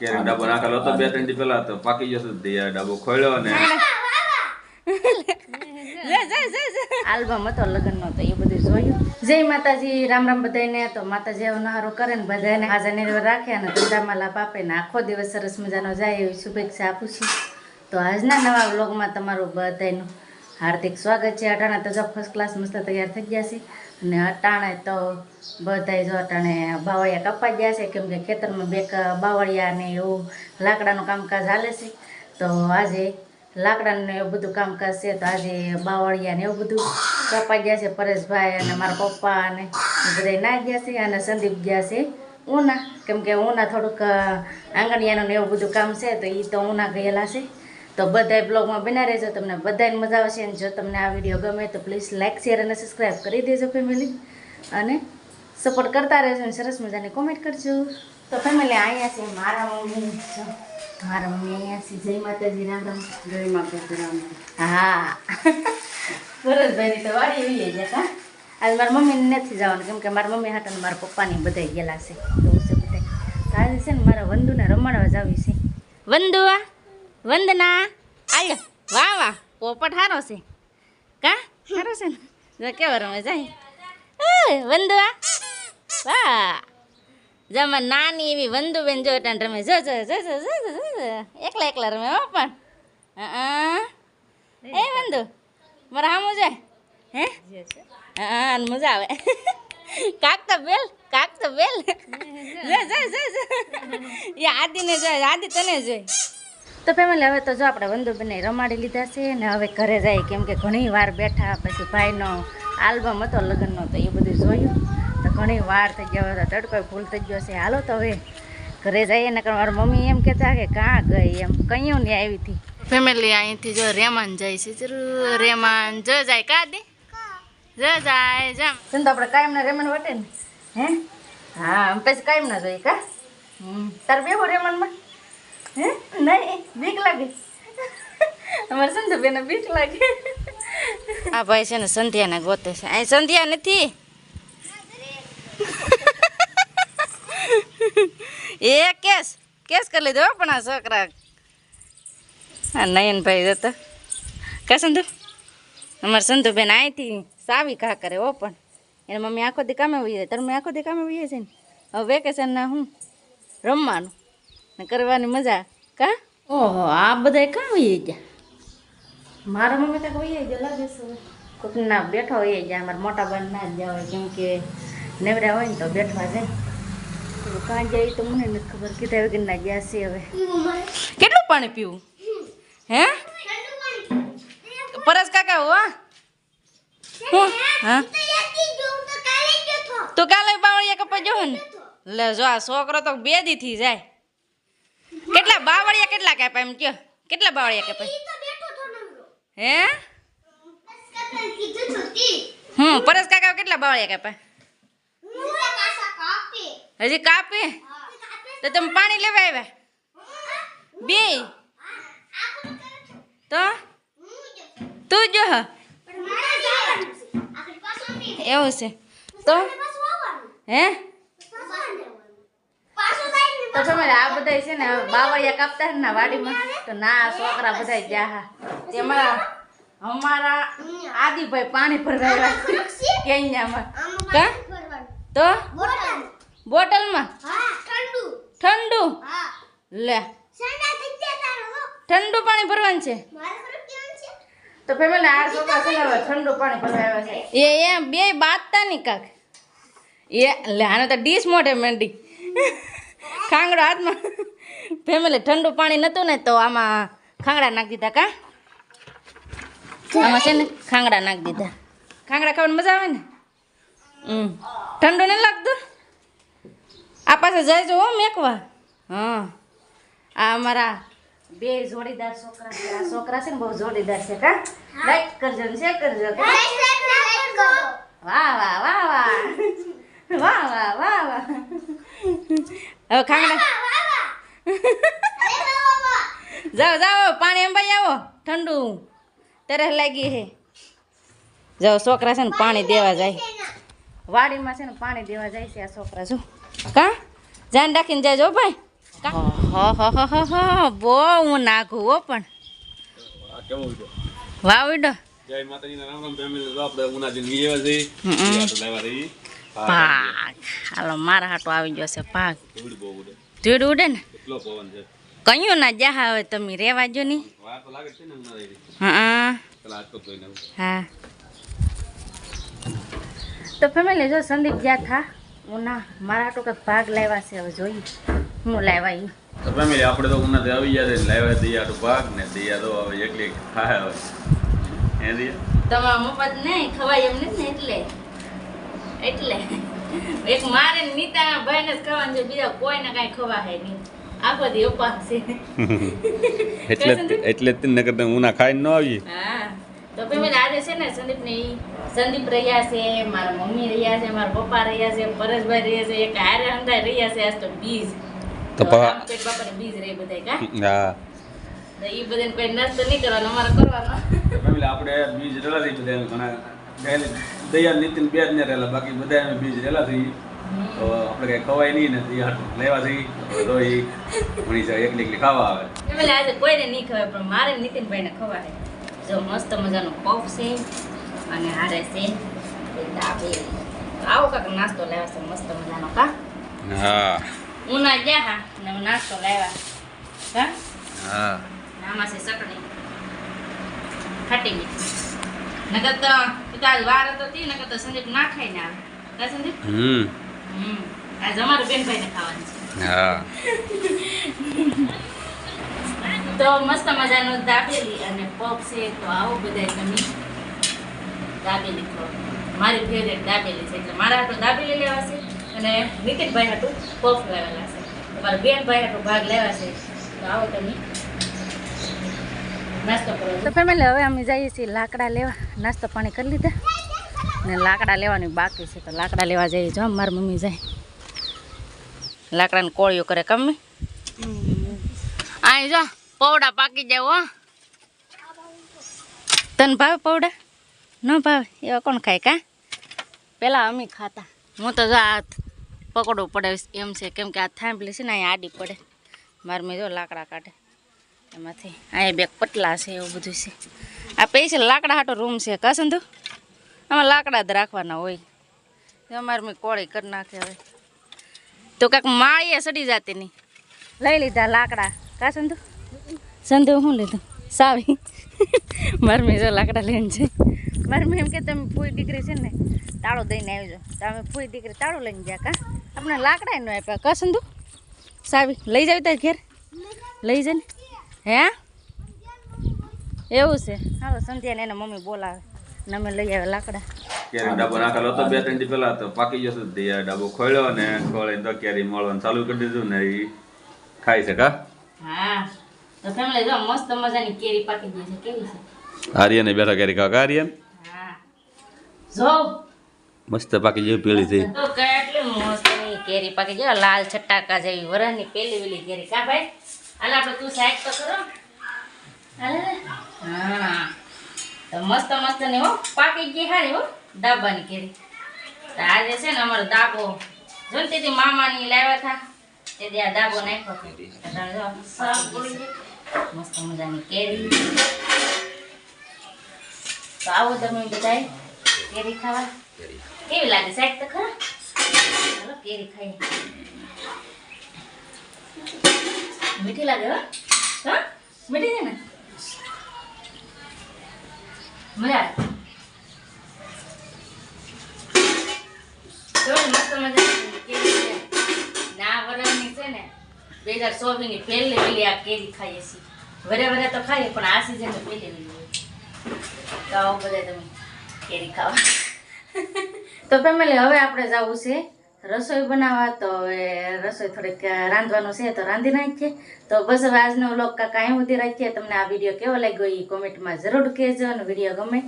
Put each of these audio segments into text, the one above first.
કેરી ડાબો નાખેલો હતો બે ત્રણ દી પેલા તો પાકી જશે તે આ ડાબો ખોલ્યો અને આલ્બમ હતો લગ્નનો તો એ બધું જોયું. જય માતાજી રામ રામ બધાને તો માતાજી નહારો કરે ને બધાને હાજર નિર્ભર રાખે અને ધંધામાં લાભ આપે ને આખો દિવસ સરસ મજાનો જાય એવી શુભેચ્છા આપું છું. તો આજના નવા વ્લોગમાં તમારું બધાનું હાર્દિક સ્વાગત છે. અટાણે તો જો ફર્સ્ટ ક્લાસ મસ્ત તૈયાર થઈ ગયા છે. અને અટાણે તો બધાય જો અટાણે બાવળિયા કપાઈ ગયા છે. કેમ કે ખેતરમાં બે બાવળિયા ને એવું લાકડાનું કામકાજ હાલે છે. તો આજે લાકડાનું ને એવું બધું કામકાજ છે. તો આજે બાવળિયા ને એવું બધું કપાઈ ગયા છે. પરેશભાઈ અને મારા પપ્પા અને બધા ના ગયા છે અને સંદીપ ગયા છે ઉના. કેમ કે ઉના થોડુંક આંગણિયાનું ને એવું બધું કામ છે. તો એ તો ઉના ગયેલા છે. તો બધાય બ્લોગમાં બના રહેજો તમને બધાને મજા આવશે અને જો તમને આ વીડિયો ગમે તો પ્લીઝ લાઇક શેર અને સબસ્ક્રાઈબ કરી દેજો ફેમિલી અને સપોર્ટ કરતા રહેજો અને સરસ મજાની કોમેન્ટ કરજો. તો ફેમિલી અહીંયા છે મારા મમ્મી. મારા મમ્મી અહીંયા છે. જય માતાજી રામ રામ. જય માતાજી રામ હા. સુરજભાઈની તો વાડી એવી છે હતા. આજે મારા મમ્મીને નથી જવાનું કેમ કે મારા મમ્મી ને મારા પપ્પાની બધા ગયેલા છે. છે બધા તો આજે છે ને મારા વંદુને રમાડવા જાવી છે. વંદુ વંદના. આલ્યો વાહ વાહ. પોપટ હારો છે. કા? હારો છે ને? કેવો રમે જાય. વંદવા. વાહ. જમા નાની એવી વંદુબેન જો અટાણ રમે. જો જો જો જો જો. એકલા એકલા રમે હો પણ. હા એ વંદુ મારા હામું જાય. હે? હા મજા આવે. કાક તો બેલ કાક તો બેલ. જો જો જો જા. એ આદિને જોઈ આદિ તને જોઈ તો ફેમિલી હવે તો જો આપણે વંદુબેને રમાડી લીધા છે ને હવે ઘરે જાય કેમ કે ઘણી વાર બેઠા પછી ભાઈનો આલ્બમ હતો લગ્નનો તો એ બધું જોયું. તો ઘણી વાર થઈ ગયો હતો તડકો ભૂલ થઈ ગયો છે. હાલો તો હવે ઘરે જઈએ ને મારી મમ્મી એમ કહેતા કે કાં ગઈ? એમ કયું ને આવી હતી. ફેમિલી અહીંથી જો રેમાન જાય છે જરૂર રેમાન. જો જાય કા દે? જો જાય જામ. સંતો આપણે કાયમ ના રેમાન વટે ને હે? હા પછી કાયમ ના જોઈએ કા? તાર બેહો રેમાનમાં? હે? નહીં બીક લાગે. લાગે. આ ભાઈ છે ને સંધ્યાને ગોતે છે. અહીં સંધ્યા નથી? એ કેસ કેસ કરી લીધો પણ આ છોકરા. હા નયનભાઈ જતો. કા સંધુ? અમારે સંધુબેન અહીંથી સાવી કા કરે ઓ પણ. એને મમ્મી આખો દી કામે વહી જાય. તારે મમ્મી આખો દી કામે વહી જાય છે ને? હવે વેકેશનના હું? રમવાનું? ને કરવાની મજા કા? ઓહો આ બધા કાં હોઈએ ગયા? મારા મમ્મી તો હોઈએ ગયા લાગે છે. કોઈક ના બેઠો વહી જાય મારા મોટા બેન ના જ જાય કેમ કે નેવરા હોય ને તો બેઠવા જાય. કાં જાય તો મને નથી ખબર કીધા વગર ના ગયા છે હવે. કેટલું પાણી પીવું? હે? પરસ કાકા હો હું? હા તો કાલે બાવળિયા કપા જો ને. લે જો આ છોકરો તો બે દી થી જાય. કેટલા બાવળિયા કેટલા કાપ્યા એમ કયો? કેટલા બાવળિયા કાપ્યા હે? હમ પરસ કાકા કેટલા બાવળિયા કાપ્યા હજી કાપે? તો તમે પાણી લેવા આવ્યા? બે? તો? તું જો એવું છે. તો? હે? તો તમે આ બધા છે ને બાવળિયા કાપતા ને વાડીમાં. તો ના છોકરા બધા ગયા હા. તેમાં અમારા આદિભાઈ પાણી ભરવા આવ્યા કેન્યામાં. કા? તો? બોટલમાં? ઠંડુ. લે. ઠંડુ પાણી ભરવાનું છે? તો ફેમિલી આ છોકરા છે ઠંડુ પાણી ભરવા આવ્યા છે. એ એ બે બાતતા નહીં કાક. એ લે આને તો ડીશ મોઢે મેંડી. ખાંગડો હાથમાં. ફેમિલી ઠંડુ પાણી નહોતું ને તો આમાં ખાંગડા નાખી દીધા કા? આમાં છે ને ખાંગડા નાખી દીધા. ખાંગડા ખાવાની મજા આવે ને? હમ. ઠંડુ નહીં લાગતું? આ પાસે જઈજો હો મેકવા હા. આ અમારા બે જોડીદાર છોકરા છે. આ છોકરા છે ને બહુ જોડીદાર છે કા? લાઈક કરજો ને શેર કરજો? વાહ વાહ વાહ વાહ. વાહ વાહ વાહ વાહ. હવે ખાંગડા. જાઓ જાઓ પાણી અંબાઈ આવો. ઠંડુ. તરસ લાગી હે. જાઓ છોકરા છે ને પાણી દેવા જાય. વાડીમાં છે ને પાણી દેવા જાય છે આ છોકરા છું કા? ધ્યાન રાખીને હો ભાઈ. ઓહોહોહોહો, બહુ હું નાખું હો પણ. આ વાવ ઉડો જય માતાજીના રામ રામ ફેમિલી આપણે ઉનાજી લઈ આવ્યા છે પાક. હાલો મારા હાટો આવી ગયો છે પાક. ધૂળ ઉડે. ને? કયું ના જાહા હવે તમે રેવા જો ની. તો હા. હા. ફેમિલી જો સંદીપ જ્યાં થા હું ના મારા હાટો કંઈક ભાગ લાવ્યા છે હવે જોઈએ. હું લાવ્યા ઈ. તો ફેમિલી આપણે તો ઉનાથી આવી ગયા લાવ્યા દૈયા તો ભાગ ને દૈયા તો હવે એકલી ખાય હવે. એ દૈયા? તમારા મફત નહીં ખવાય એમ નથી ને એટલે. એટલે એક મારે નીતા ભાઈને જ ખાવાનું છે બીજા કોઈને કાંઈ ખવાય નહીં. આખો દી ઉપવાસ છે. એટલે એટલે જ નગર તમે ઉના ખાઈને ન આવી હા. તો ફેમિલી આજે છે ને સંદીપ ને ઈ સંદીપ રહ્યા છે મારા મમ્મી રહ્યા છે મારા પપ્પા રહ્યા છે પરેશભાઈ રહ્યા છે એક હારે હંધાઈ રહ્યા છે આજ તો બીજ. તો બાપાને બીજ રહી બધાય કા? હા. તો ઈ બધાને કોઈ નાસ્તો નહીં કરવાનો અમારે કરવાનો. આપણે બીજ રેલા બધા ઘણા દયા નીતિન બે જ ને રહેલા. બાકી બધા અમે બીજ રહેલા થઈ તો આપણે કઈ ખવાય નહીં ને એ હાટું લેવા થઈ તો એ ઘણી જાય એકલી એકલી ખાવા આવે. એટલે આજે કોઈને નહીં ખવાય પણ મારે ને નીતિનભાઈને ખવાય. જો મસ્ત મજાનો પફ છે અને હારે છે આવો કાંક નાસ્તો લાવ્યા છે મસ્ત મજાનો. કા? હા. ઉના ગયા હા ને હું નાસ્તો લાવ્યા હા હા. આમાં છે ચટણી. ખાટી મીઠી. નકર તો આજ વાર હતો તી નકર તો સંદીપ ના ખાઈ ને આવે. કા સંદીપ? હમ. હમ. આજ અમારે બેનભાઈને ખાવાની છે. હા. તો મસ્ત મજાનું દાબેલી અને પફ છે તો આવો બધાય તમે. દાબેલી ખાઓ. મારી ફેવરેટ દાબેલી છે એટલે મારા હાટું દાબેલી લેવા છે અને નીતિનભાઈ હાટું પફ લેવાના છે તમારા બેનભાઈ હાટું ભાગ લેવા છે. તો આવો તમે. તો ફેમિલી, હવે અમે જઈએ છીએ લાકડા લેવા. નાસ્તો પાણી કરી લીધા. ને લાકડા લેવાની બાકી છે, તો લાકડા લેવા જઈએ. જો, મારી મમ્મી જાય. લાકડાની કોળીઓ કરે કમી અહીં જો, પૌડા પાકી હો. તને ભાવે પૌડા? ન ભાવે? એવા કોણ ખાય કા? પેલા અમે ખાતા. હું તો જો આ પકડવું પડે એમ છે, કેમ કે આ થાંભલી છે ને, અહીંયા આડી પડે. મારે મેં જો લાકડા કાઢે. એમાંથી. અહીંયા બે પટલા છે, એવું બધું છે. આ પૈસા લાકડા હાટો રૂમ છે, કા સંધુ? આમાં લાકડા જ રાખવાના હોય. અમારે મેં કોળી કરી નાખે હવે. તો કાંઈક માળીએ સડી જાતી નહીં લઈ લીધા લાકડા. કા સંધુ? સંધુ શું લીધું? સાવી. મારે મેં જો લાકડા લઈને છે મારે મેં એમ કે તમે ફૂઈ દીકરી છે ને, તાળો દઈને આવજો. તો અમે ફૂઈ દીકરી તાળો લઈને ગયા કા? આપણે લાકડા ન આપ્યા. કા સંધુ? સાવી, લઈ જાવ તાર ઘેર? લઈ જાય ને. હે? એવું છે. હાલો સંધ્યાને એને મમ્મી બોલાવે. ને અમે લઈ આવે લાકડા. કેરી ડાબો નાખેલો હતો બે ત્રણ દી પહેલા તો પાકી જશે દૈયા ડાબો ખોલ્યો ને ખોળીને તો કેરી મળવાનું ચાલુ કરી દીધું ને એ ખાઈ શકા હા. તો ફેમિલી જો મસ્ત મજાની કેરી પાકી ગઈ છે. કેવી છે? આર્યને બેઠા કેરી કાકા આર્યન? હા. જો મસ્ત પાકી જેવી પેલી થઈ. તો કેટલી મસ્ત કેરી પાકી જો લાલ છટાકા જેવી વરાની પેલી વેલી કેરી. કા ભાઈ? હાલ આપણે તું સાઈડ તો કરો. હા. તો મસ્ત મસ્ત ને હો, પાકી ગઈ હારી હો ડાબાની કેરી તો આજે છે ને અમારો દાબો. જો ને તેથી મામાની લાવ્યા હતા તેથી આ દાબો નાખ્યો. મસ્ત મજાની કેરી. તો આવો તમે બધા કેરી ખાવા. કેવી લાગે સાહેબ તો ખરા? કેરી ખાઈએ. મીઠી લાગે હો. મીઠી છે ને? મજા ને, ને ને બે હજાર ચોવીસની પહેલી વેલી આ કેરી ખાઈએ છીએ. વરે વરે તો ખાઈએ પણ આ સિઝન પહેલી વેલી તો કેરી ખાવા. તો ફેમિલી હવે આપણે જવું છે રસોઈ બનાવવા, તો હવે રસોઈ થોડીક રાંધવાનું છે, તો રાંધી નાખીએ. તો બસ હવે આજનો વ્લોગ કાંઈ કાંઈ સુધી રાખીએ. તમને આ વીડિયો કેવો લાગ્યો એ કોમેન્ટમાં જરૂર કહેજો અને વીડિયો ગમે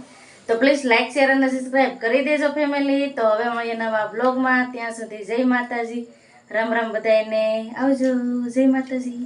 તો પ્લીઝ લાઇક શેર અને સબસ્ક્રાઈબ કરી દેજો ફેમિલી તો હવે મળીએ નવા બ્લોગમાં ત્યાં સુધી જય માતાજી. રામ રામ બધાને આવજો. જય માતાજી.